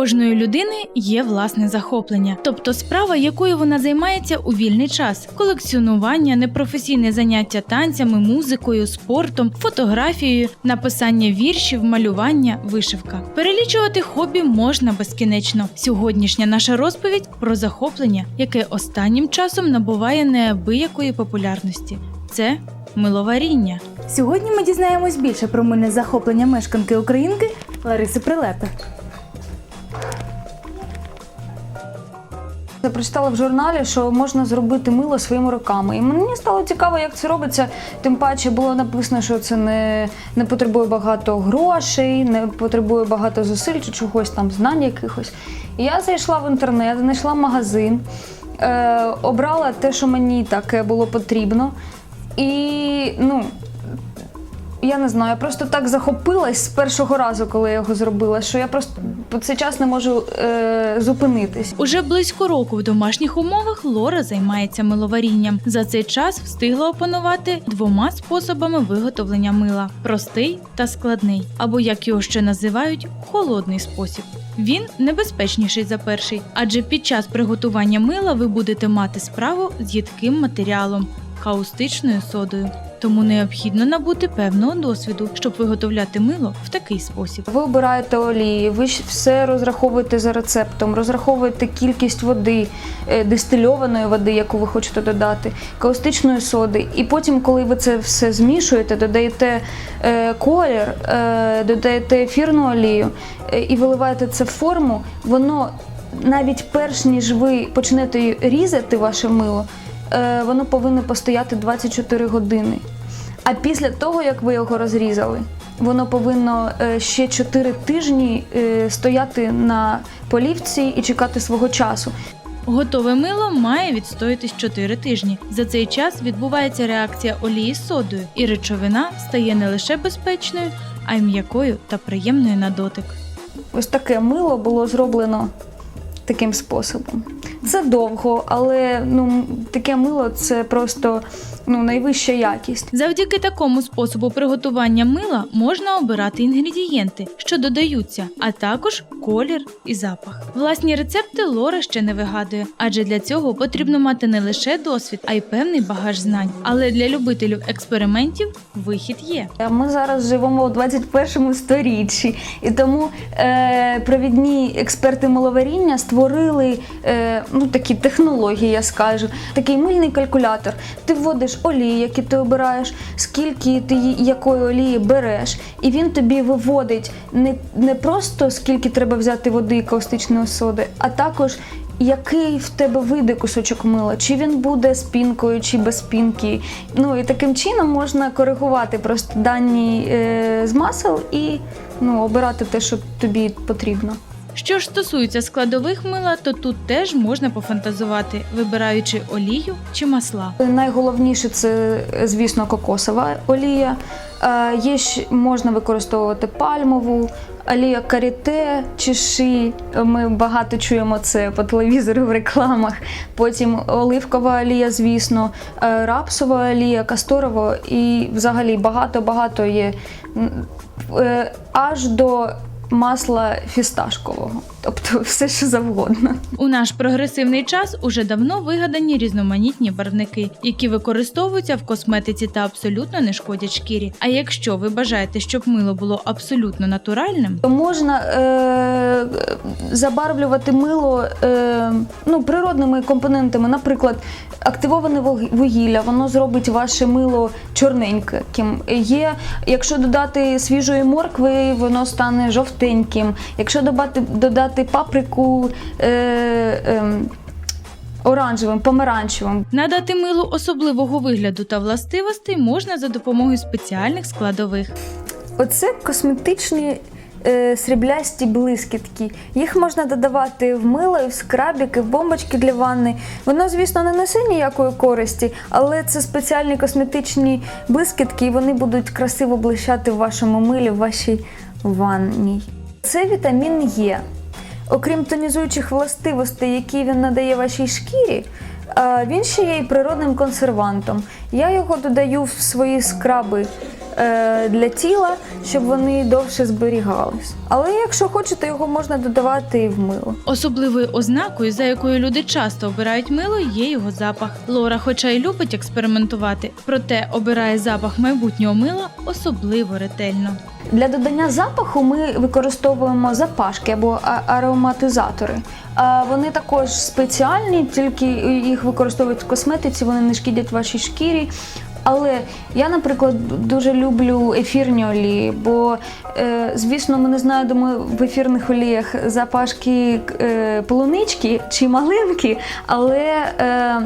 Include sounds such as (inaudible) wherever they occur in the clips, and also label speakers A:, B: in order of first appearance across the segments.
A: кожної людини є власне захоплення, тобто справа, якою вона займається у вільний час: колекціонування, непрофесійне заняття танцями, музикою, спортом, фотографією, написання віршів, малювання, вишивка. Перелічувати хобі можна безкінечно. Сьогоднішня наша розповідь про захоплення, яке останнім часом набуває неабиякої популярності. Це миловаріння.
B: Сьогодні ми дізнаємось більше про мильне захоплення мешканки Українки Лариси Прилепи.
C: Я прочитала в журналі, що можна зробити мило своїми руками. І мені стало цікаво, як це робиться. Тим паче було написано, що це не, не потребує багато грошей, не потребує багато зусиль чи чогось там, знань якихось. І я зайшла в інтернет, знайшла магазин, е, обрала те, що мені таке було потрібно. І ну, я не знаю, я просто так захопилась з першого разу, коли я його зробила, що я просто цей час не можу е, зупинитись.
A: Уже близько року в домашніх умовах Лора займається миловарінням. За цей час встигла опанувати двома способами виготовлення мила: простий та складний, або як його ще називають, холодний спосіб. Він небезпечніший за перший, адже під час приготування мила ви будете мати справу з їдким матеріалом каустичною содою. Тому необхідно набути певного досвіду, щоб виготовляти мило в такий спосіб.
C: Ви обираєте олії, ви все розраховуєте за рецептом, розраховуєте кількість води, е, дистильованої води, яку ви хочете додати, каустичної соди. І потім, коли ви це все змішуєте, додаєте е, колір, е, додаєте ефірну олію і виливаєте це в форму, воно навіть перш ніж ви почнете різати ваше мило, воно повинно постояти 24 години. А після того, як ви його розрізали, воно повинно е, ще 4 тижні е, стояти на полівці і чекати свого часу.
A: Готове мило має відстоятись 4 тижні. За цей час відбувається реакція олії з содою, і речовина стає не лише безпечною, а й м'якою та приємною на дотик.
C: Ось таке мило було зроблено таким способом. Це довго, але ну, таке мило це просто ну, найвища якість.
A: Завдяки такому способу приготування мила можна обирати інгредієнти, що додаються, а також колір і запах. Власні рецепти Лора ще не вигадує, адже для цього потрібно мати не лише досвід, а й певний багаж знань. Але для любителів експериментів вихід є.
C: Ми зараз живемо у 21 сторіччі, і тому е, провідні експерти маловаріння створили е, ну, такі технології, я скажу. Такий мильний калькулятор. Ти вводиш олії, які ти обираєш, скільки ти якої олії береш, і він тобі виводить не, не просто скільки треба взяти води і каустичної соди, а також який в тебе вийде кусочок мила, чи він буде з пінкою, чи без пінки. Ну і таким чином можна коригувати просто дані е, з масел і ну, обирати те, що тобі потрібно.
A: Що ж стосується складових мила, то тут теж можна пофантазувати, вибираючи олію чи масла.
C: Найголовніше це, звісно, кокосова олія. Е, Є можна використовувати пальмову, олія каріте чи ши. Ми багато чуємо це по телевізору в рекламах. Потім оливкова олія, звісно, е, рапсова олія, касторова і взагалі багато-багато є е, аж до масла фісташкового, тобто все, що завгодно.
A: У наш прогресивний час уже давно вигадані різноманітні барвники, які використовуються в косметиці та абсолютно не шкодять шкірі. А якщо ви бажаєте, щоб мило було абсолютно натуральним,
C: То можна е, забарвлювати мило е, ну, природними компонентами. Наприклад, активоване вугілля, воно зробить ваше мило чорненьким. Є, якщо додати свіжої моркви, воно стане жовтеньким. Якщо додати, додати паприку. Е, е, Оранжевим, помаранчевим.
A: надати милу особливого вигляду та властивостей можна за допомогою спеціальних складових.
B: Оце косметичні е, сріблясті блискітки. Їх можна додавати в мило, і в скрабіки, в бомбочки для ванни. Воно, звісно, не несе ніякої користі, але це спеціальні косметичні блискітки, і вони будуть красиво блищати в вашому милі, в вашій ванній. Це вітамін Е. Окрім тонізуючих властивостей, які він надає вашій шкірі, він ще є і природним консервантом. Я його додаю в свої скраби для тіла, щоб вони довше зберігались. Але якщо хочете, його можна додавати і в мило.
A: Особливою ознакою, за якою люди часто обирають мило, є його запах. Лора, хоча й любить експериментувати, проте обирає запах майбутнього мила особливо ретельно.
C: Для додання запаху ми використовуємо запашки або ароматизатори. А Вони також спеціальні, тільки їх використовують в косметиці, вони не шкідять вашій шкірі. Але я, наприклад, дуже люблю ефірні олії, бо, е, звісно, ми не знайдемо в ефірних оліях запашки е, полунички чи малинки, але е,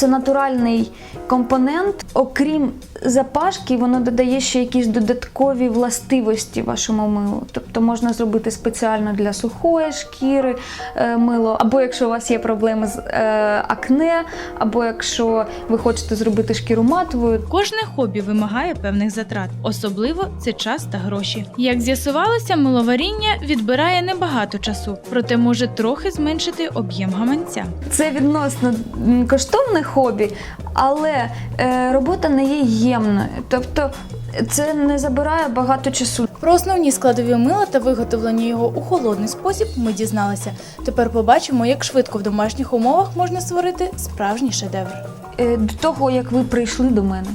C: це натуральний компонент. Окрім запашки, воно додає ще якісь додаткові властивості вашому милу. Тобто можна зробити спеціально для сухої шкіри е, мило, або якщо у вас є проблеми з е, акне, або якщо ви хочете зробити шкіру матовою.
A: Кожне хобі вимагає певних затрат, особливо це час та гроші. Як з'ясувалося, миловаріння відбирає небагато часу, проте може трохи зменшити об'єм гаманця.
C: Це відносно м, коштовне хобі, але е, робота не є ємною. Тобто це не забирає багато часу.
D: Про основні складові мила та виготовлення його у холодний спосіб ми дізналися. Тепер побачимо, як швидко в домашніх умовах можна створити справжній шедевр.
C: Е, До того, як ви прийшли до мене,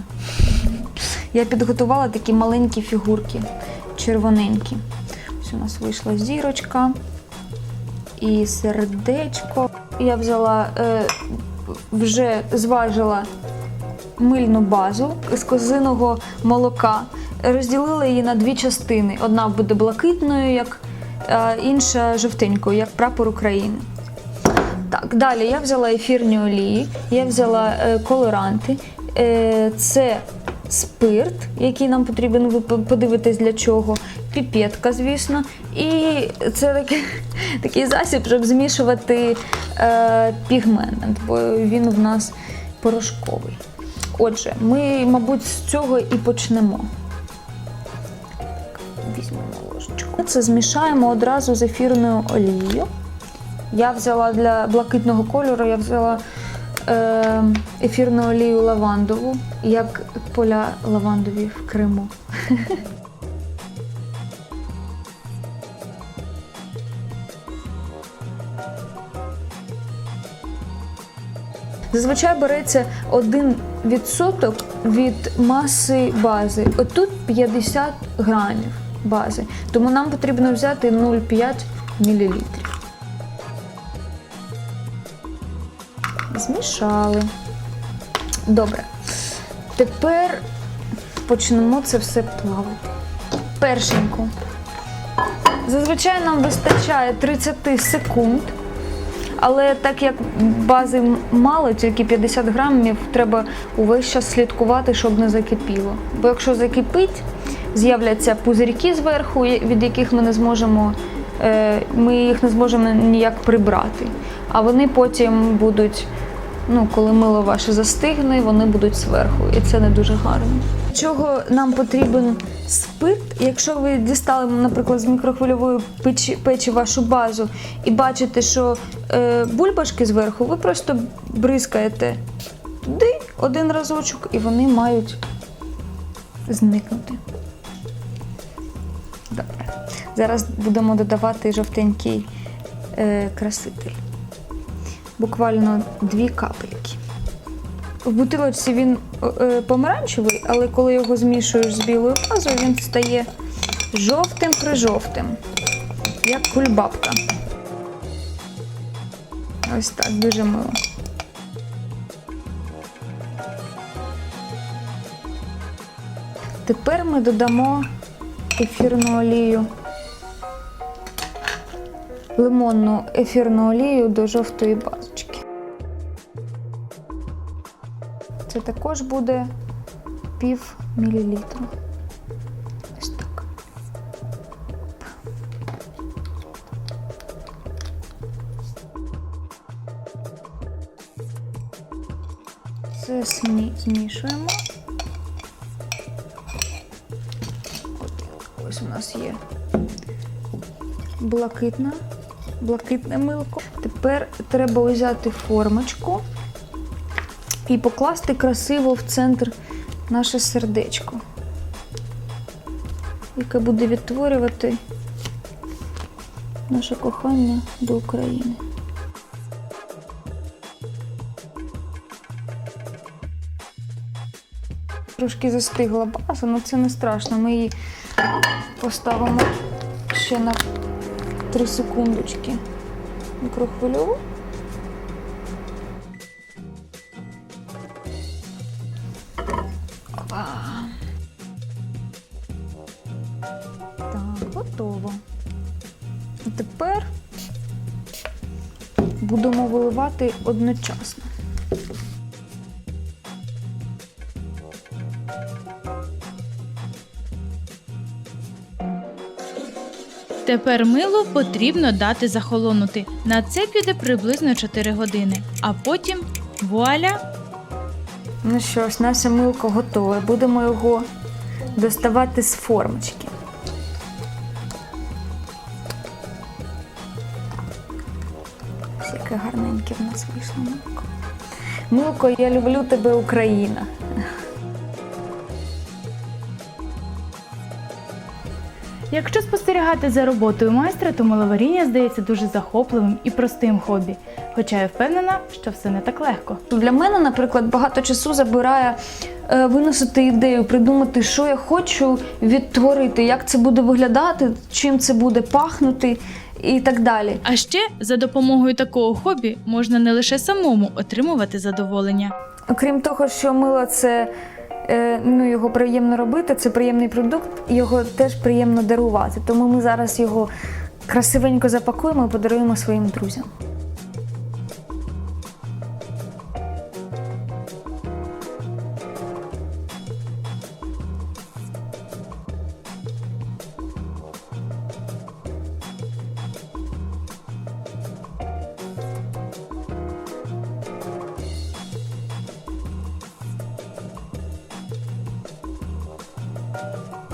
C: я підготувала такі маленькі фігурки, червоненькі. Ось у нас вийшла зірочка і сердечко. Я взяла, е, вже зважила мильну базу з козиного молока, розділила її на дві частини. Одна буде блакитною, як е, інша жовтенькою, як прапор України. Так, далі я взяла ефірні олії, я взяла е, колоранти. Е, це спирт, який нам потрібен, ви подивитесь для чого, піпетка, звісно. І це такий, такий засіб, щоб змішувати е, пігмент, бо він в нас порошковий. Отже, ми, мабуть, з цього і почнемо. Візьмемо ложечку. Це змішаємо одразу з ефірною олією. Я взяла для блакитного кольору, я взяла е, ефірну олію лавандову, як поля лавандові в Криму. (laughs) Зазвичай береться 1% від маси бази. Отут 50 грамів бази. Тому нам потрібно взяти 0,5 мл. Змішали. Добре. Тепер почнемо це все плавати. Першенько. Зазвичай нам вистачає 30 секунд. Але так як бази мало, тільки 50 грамів, треба увесь час слідкувати, щоб не закипіло. Бо якщо закипить, з'являться пузирки зверху, від яких ми не зможемо, е, ми їх не зможемо ніяк прибрати. А вони потім будуть, ну, коли мило ваше застигне, вони будуть зверху. І це не дуже гарно. Чого нам потрібен спирт? Якщо ви дістали, наприклад, з мікрохвильової печі, печі вашу базу і бачите, що е, бульбашки зверху, ви просто бризкаєте туди один разочок, і вони мають зникнути. Добре. Зараз будемо додавати жовтенький е, краситель. Буквально дві капельки. В бутилочці він е, помаранчевий, але коли його змішуєш з білою базою, він стає жовтим прижовтим, як кульбабка. Ось так, дуже мило. Тепер ми додамо ефірну олію, лимонну ефірну олію до жовтої базочки. Також буде пів мілілітра. Ось так. Це змішуємо. Ось у нас є блакитна, блакитне милко. Тепер треба взяти формочку і покласти красиво в центр наше сердечко. яке буде відтворювати наше кохання до України. Трошки застигла база, але це не страшно. Ми її поставимо ще на 3 секундочки. Мікрохвильову. Будемо виливати одночасно.
A: Тепер мило потрібно дати захолонути. На це піде приблизно 4 години. А потім вуаля!
C: Ну що ж, наше милко готове. Будемо його доставати з формочки. Яке гарненьке в нас вийшло милко. Милко, я люблю тебе, Україна.
E: Якщо спостерігати за роботою майстра, то миловаріння здається дуже захопливим і простим хобі. Хоча я впевнена, що все не так легко.
F: Для мене, наприклад, багато часу забирає е, виносити ідею, придумати, що я хочу відтворити, як це буде виглядати, чим це буде пахнути і так далі.
A: А ще за допомогою такого хобі можна не лише самому отримувати задоволення.
C: Окрім того, що мило це е, ну, його приємно робити, це приємний продукт, його теж приємно дарувати. Тому ми зараз його красивенько запакуємо і подаруємо своїм друзям. Thank you.